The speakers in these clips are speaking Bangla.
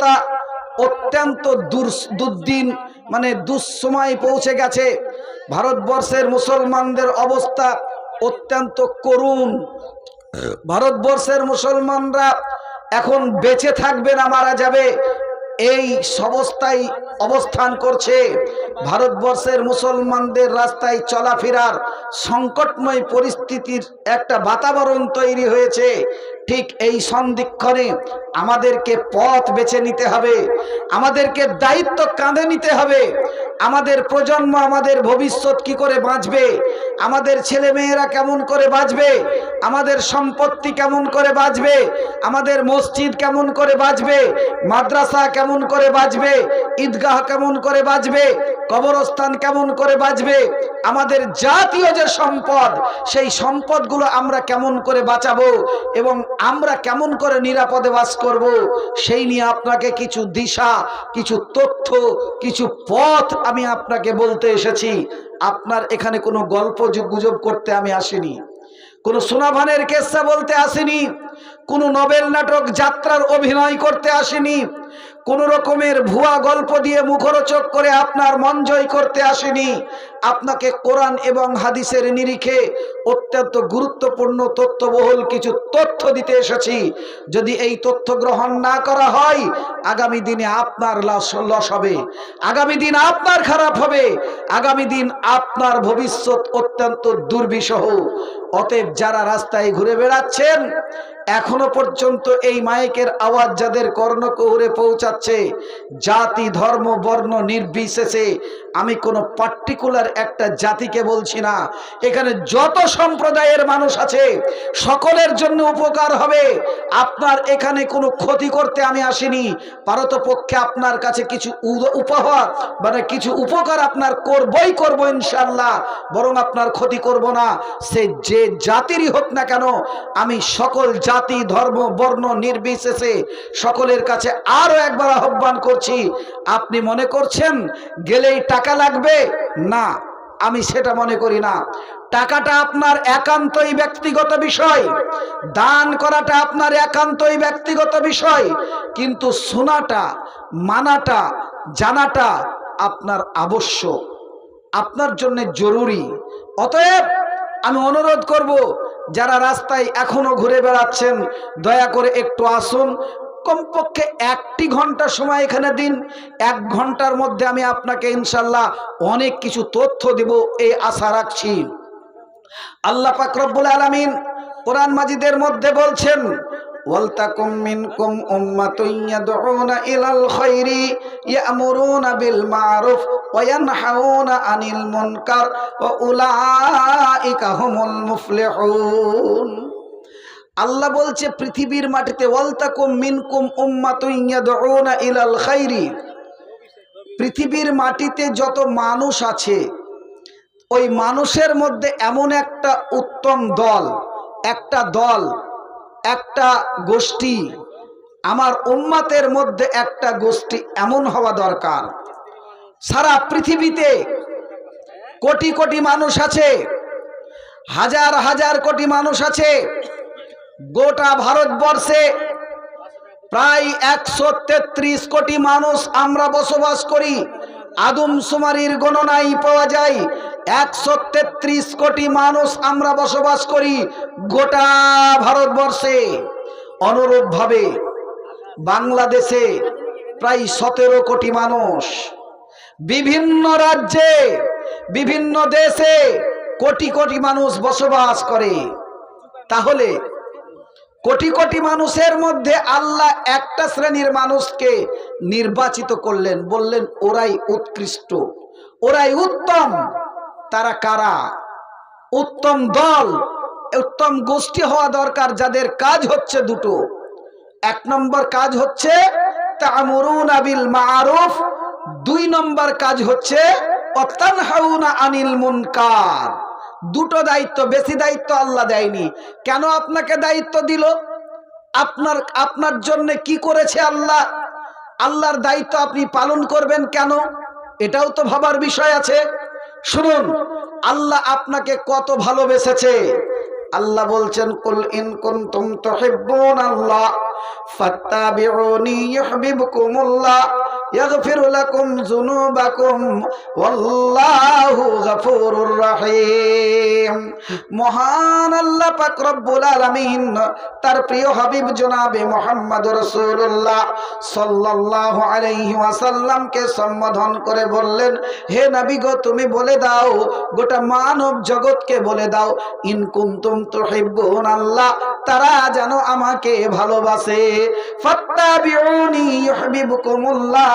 অবস্থা অত্যন্ত দুর্দিন মানে দুঃসময় পৌঁছে গেছে। ভারতবর্ষের মুসলমানদের অবস্থা অত্যন্ত করুণ। ভারতবর্ষের মুসলমানরা এখন বেঁচে থাকবে না, মারা যাবে। এই অবস্থায় অবস্থান করছে ভারতবর্ষের মুসলমানদের রাস্তায় চলাফেরার সংকটময় পরিস্থিতির একটা বাতাবরণ তৈরি হয়েছে। ঠিক এই সন্ধিক্ষণে আমাদেরকে পথ বেছে নিতে হবে, আমাদেরকে দায়িত্ব কাঁধে নিতে হবে। আমাদের প্রজন্ম আমাদের ভবিষ্যৎ কি করে বাঁচবে, আমাদের ছেলে মেয়েরা কেমন করে বাঁচবে, আমাদের সম্পত্তি কেমন করে বাঁচবে, আমাদের মসজিদ কেমন করে বাঁচবে, মাদ্রাসা কেমন করে বাঁচবে, ঈদগাহ কেমন করে বাঁচবে, কবরস্থান কেমন করে বাঁচবে, আমাদের জাতীয় যে সম্পদ, সেই সম্পদগুলো আমরা কেমন করে বাঁচাবো এবং আমরা কেমন করে নিরাপদে বাস করব? সেই নিয়ে আপনাকে কিছু দিশা, কিছু তথ্য, কিছু পথ আমি আপনাকে বলতে এসেছি। আপনার এখানে কোনো গল্প গুজব করতে আমি আসিনি। কোনো সোনাভানের কেসা বলতে আসিনি। কোনো নবেল নাটক যাত্রার অভিনয় করতে আসেনি। কোনো রকমের ভুয়া গল্প দিয়ে মুখরোচক করে আপনার মন জয় করতে আসেনি। আপনাকে কোরআন এবং হাদিসের নিরিখে অত্যন্ত গুরুত্বপূর্ণ তথ্যবহুল কিছু তথ্য দিতে এসেছি। যদি এই তথ্য গ্রহণ না করা হয়, আগামী দিনে আপনার লস লস হবে। আগামী দিন আপনার খারাপ হবে। আগামী দিন আপনার ভবিষ্যৎ অত্যন্ত দুর্বিষহ। অতএব যারা রাস্তায় ঘুরে বেড়াচ্ছেন এখনও পর্যন্ত এই মাইকের আওয়াজ যাদের কর্ণকৌরে পৌঁছাচ্ছে জাতি ধর্ম বর্ণ নির্বিশেষে আমি কোনো পার্টিকুলার একটা জাতিকে বলছি না। এখানে যত সম্প্রদায়ের মানুষ আছে, সকলের জন্য উপকার হবে। আপনার এখানে কোনো ক্ষতি করতে আমি আসিনি। পারতপক্ষে আপনার কাছে কিছু উপহার মানে কিছু উপকার আপনার করবই করব ইনশাল্লাহ বরং আপনার ক্ষতি করব না। সে যে জাতিরই হোক না কেন, আমি সকল জাতি, ধর্ম, বর্ণ নির্বিশেষে সকলের কাছে আরও একবার আহ্বান করছি। আপনি মনে করছেন, গেলেই টাকা লাগবে? না, আমি সেটা মনে করি না। টাকাটা আপনার একান্তই ব্যক্তিগত বিষয়। দান করাটা আপনার একান্তই ব্যক্তিগত বিষয়। কিন্তু শোনাটা, মানাটা, জানাটা আপনার আবশ্যক। আপনার জন্য জরুরি। অতএব আমি অনুরোধ করব, যারা রাস্তায় এখনও ঘুরে বেড়াচ্ছেন, দয়া করে একটু আসুন। কমপক্ষে একটি ঘণ্টা সময় এখানে দিন। এক ঘণ্টার মধ্যে আমি আপনাকে ইনশাল্লাহ অনেক কিছু তথ্য দেব, এই আশা রাখছি। আল্লাহ পাক রব্বুল আলামিন কোরআন মাজিদের মধ্যে বলছেন ওয়ালতাকুম আনিল মুনকার আল্লাহ বলছে, পৃথিবীর মাটিতে, ওয়ালতাকুম মিনকুম পৃথিবীর মাটিতে যত মানুষ আছে, ওই মানুষের মধ্যে এমন একটা উত্তম দল, একটা দল, একটা গোষ্ঠী, আমার উম্মাতের মধ্যে একটা গোষ্ঠী এমন হওয়া দরকার। সারা পৃথিবীতে কোটি কোটি মানুষ আছে, হাজার হাজার কোটি মানুষ আছে গোটা ভারতবর্ষে প্রায় একশো তেত্রিশ কোটি মানুষ আমরা বসবাস করি। আদমশুমারির গণনায় পাওয়া যায়, একশো তেত্রিশ কোটি মানুষ আমরা বসবাস করি গোটা ভারতবর্ষে। অনুরূপভাবে বাংলাদেশে প্রায় সতেরো কোটি মানুষ। বিভিন্ন রাজ্যে, বিভিন্ন দেশে কোটি কোটি মানুষ বসবাস করে। তাহলে কোটি কোটি মানুষের মধ্যে আল্লাহ একটা শ্রেণির মানুষকে নির্বাচিত করলেন, বললেন, ওরাই উৎকৃষ্ট। ওরাই উত্তম। তারা কারা? উত্তম দল, উত্তম গোষ্ঠী হওয়া দরকার, যাদের কাজ হচ্ছে দুটো। এক নম্বর কাজ হচ্ছে তা'মুরুনা বিল মারুফ, দুই নম্বর কাজ হচ্ছে অতানহাউনা আনিল মুনকার। দুটো দায়িত্ব, বেশি দায়িত্ব আল্লাহ দেয়নি। কেন আপনাকে দায়িত্ব দিল? আপনার আপনার জন্য কি করেছে আল্লাহ? আল্লাহর দায়িত্ব আপনি পালন করবেন কেন? এটাও তো ভাবার বিষয় আছে। শুনুন, আল্লাহ আপনাকে কত ভালোবেসেছে। আল্লাহ বলছেন, কুল ইন কুনতুম তুহিব্বুন আল্লাহ ফাত্তাবিউনি ইউহিব্বুকুমুল্লাহ। ইয়াগফির লাকুম যুনুবাকুম, ওয়াল্লাহু গফুরুর রহিম। মহান আল্লাহ পাক রব্বুল আলামিন, তার প্রিয় হাবিব জনাবে মুহাম্মদ রাসূলুল্লাহ সাল্লাল্লাহু আলাইহি ওয়াসাল্লামকে সম্বোধন করে বললেন, হে নবী গো, তুমি বলে দাও, গোটা মানব জগৎকে বলে দাও, ইন কুনতুম তুহিব্বুন আল্লাহ, তারা যেন আমাকে ভালোবাসে। ফাত্তাবিউনি ইউহিব্বুকুমুল্লাহ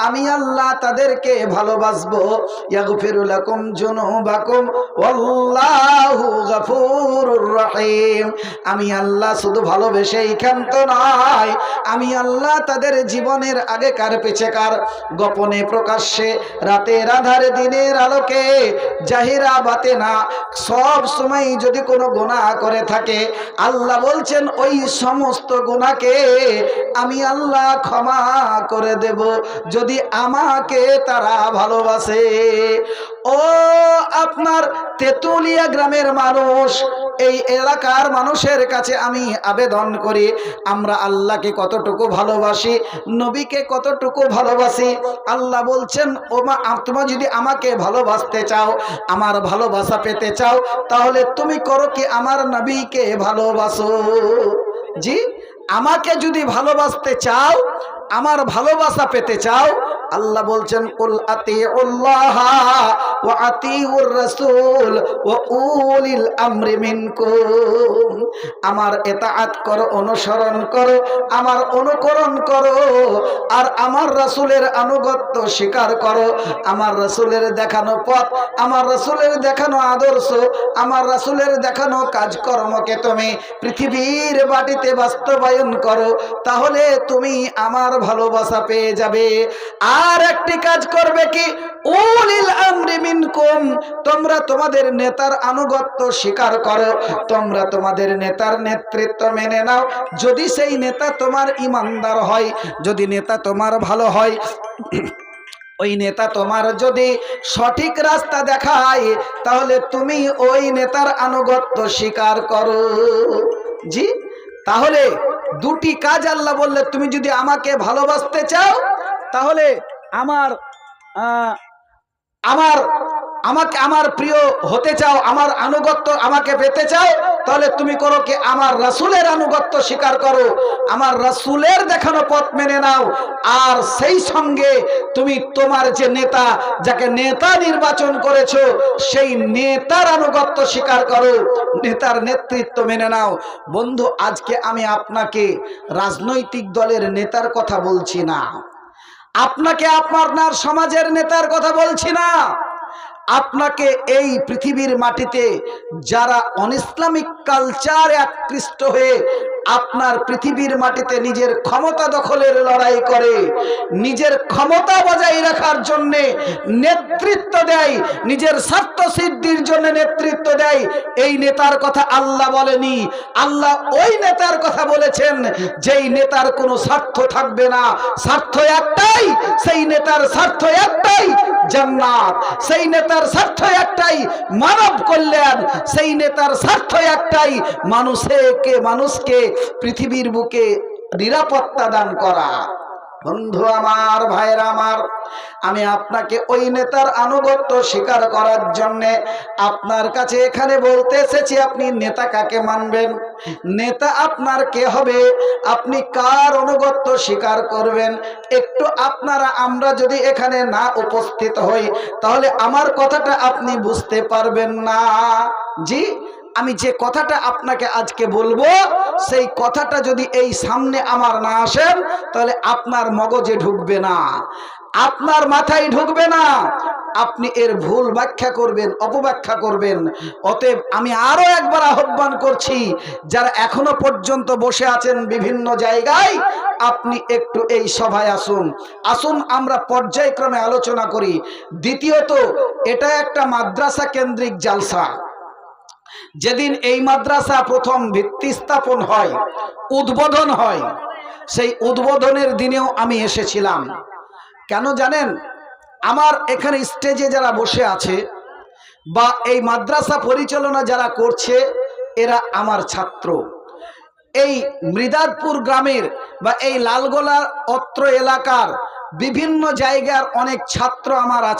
আমি আল্লাহ তাদেরকে ভালোবাসবো। ইয়াগফিরু লাকুম যুনুবাকুম। ওয়াল্লাহু গফুরুর রহিম। আমি আল্লাহ শুধু ভালোবেসেই ক্ষান্ত নয়, আমি আল্লাহ তাদের জীবনের আগেকার পেছেকার গোপনে প্রকাশ্যে রাতের আধারে, দিনের আলোকে জাহিরা বাতে না। সব সময় যদি কোনো গোনা করে থাকে, আল্লাহ বলছেন, ওই সমস্ত গোনাকে আমি আল্লাহ ক্ষমা করে দেব। যদি আমাকে তারা ভালোবাসে, ও আপনার তেতুলিয়া গ্রামের মানুষ, এই এলাকার মানুষের কাছে আমি আবেদন করি, আমরা আল্লাহকে কতটুকু ভালোবাসি, নবীকে কতটুকু ভালোবাসি, আল্লাহ বলছেন ও মা তোমরা যদি আমাকে ভালোবাসতে চাও, আমার ভালোবাসা পেতে চাও, তাহলে তুমি করো কি আমার নবীকে ভালোবাসো? জি, আমাকে যদি ভালোবাসতে চাও আমার ভালোবাসা পেতে চাও আল্লাহ বলছেন, কুল আতিউল্লাহ ওয়া আতিউর রাসূল ওয়া উলিল আমরি মিনকুম। আমার এতাআত করো, অনুসরণ করো, আমার অনুকরণ করো, আর আমার রাসূলের আনুগত্য স্বীকার করো। আমার রাসূলের দেখানো পথ, আমার রাসূলের দেখানো আদর্শ, আমার রাসূলের দেখানো কাজকর্মকে তুমি পৃথিবীর বাটিতে বাস্তবায়ন করো, তাহলে তুমি আমার ভালোবাসা পেয়ে যাবে। আর একটি কাজ করবে কি? উলিল আমরি মিনকুম, তোমরা তোমাদের নেতার আনুগত্য স্বীকার করো। তোমরা তোমাদের নেতার নেতৃত্ব মেনে নাও। যদি সেই নেতা তোমার ইমানদার হয়, যদি নেতা তোমার ভালো হয়, ওই নেতা তোমার যদি সঠিক রাস্তা দেখায়, তাহলে তুমি ওই নেতার আনুগত্য স্বীকার করো। জি? তাহলে দুটি কাজ আল্লাহ বললে, তুমি যদি আমাকে ভালোবাসতে চাও তাহলে আমার আমার, আমাকে আমার প্রিয় হতে চাও, আমার আনুগত্য আমাকে পেতে চাও, তাহলে তুমি করো কি আমার রাসুলের আনুগত্য স্বীকার করো, আমার রাসুলের দেখানো পথ মেনে নাও, আর সেই সঙ্গে তুমি তোমার যে নেতা, যাকে নেতা নির্বাচন করেছ, সেই নেতার আনুগত্য স্বীকার করো, নেতার নেতৃত্ব মেনে নাও। বন্ধু, আজকে আমি আপনাকে রাজনৈতিক দলের নেতার কথা বলছি না। আপনাকে আপনার সমাজের নেতার কথা বলছি না। আপনাকে এই পৃথিবীর মাটিতে যারা অনইসলামিক কালচারে আকৃষ্ট হয়ে আপনার পৃথিবীর মাটিতে নিজের ক্ষমতা দখলের লড়াই করে, নিজের ক্ষমতা বজায় রাখার জন্যে নেতৃত্ব দেয়, নিজের স্বার্থ সিদ্ধির জন্য নেতৃত্ব দেয়। এই নেতার কথা আল্লাহ বলেনি। আল্লাহ ওই নেতার কথা বলেছেন, যেই নেতার কোনো স্বার্থ থাকবে না। স্বার্থ একটাই, সেই নেতার স্বার্থ একটাই জান্নাত। সেই নেতার স্বার্থ একটাই, মানব কল্যাণ। সেই নেতার স্বার্থ একটাই, মানুষকে মানুষকে পৃথিবীর বুকে নিরাপত্তা দান করা। বন্ধু আমার ভাইরা আমার, আমি আপনাকে ওই নেতার আনুগত্য স্বীকার করার জন্যে আপনার কাছে এখানে বলতে এসেছি, আপনি নেতা কাকে মানবেন? নেতা আপনার কে হবে? আপনি কার অনুগত্য স্বীকার করবেন? একটু আপনারা, আমরা যদি এখানে না উপস্থিত হই, তাহলে আমার কথাটা আপনি বুঝতে পারবেন না। জি, আমি যে কথাটা আপনাকে আজকে বলব সেই কথাটা যদি এই সামনে আমার না আসেন তাহলে আপনার মগজে ঢুকবে না। আপনার মাথায় ঢুকবে না। আপনি এর ভুল ব্যাখ্যা করবেন, অপব্যাখ্যা করবেন। অতএব আমি আরও একবার আহ্বান করছি, যারা এখনও পর্যন্ত বসে আছেন বিভিন্ন জায়গায়, আপনি একটু এই সভায় আসুন। আসুন, আমরা পর্যায়ক্রমে আলোচনা করি। দ্বিতীয়ত, এটা একটা মাদ্রাসা কেন্দ্রিক জালসা। যেদিন এই মাদ্রাসা প্রথম ভিত্তি স্থাপন হয়, উদ্বোধন হয়, সেই উদ্বোধনের দিনেও আমি এসেছিলাম। কেন জানেন? আমার এখানে স্টেজে যারা বসে আছে বা এই মাদ্রাসা পরিচালনা যারা করছে, এরা আমার ছাত্র। এই মৃদারপুর গ্রামের বা এই লালগোলা অত্র এলাকার বিভিন্ন জায়গার অনেক ছাত্র আমার আছে।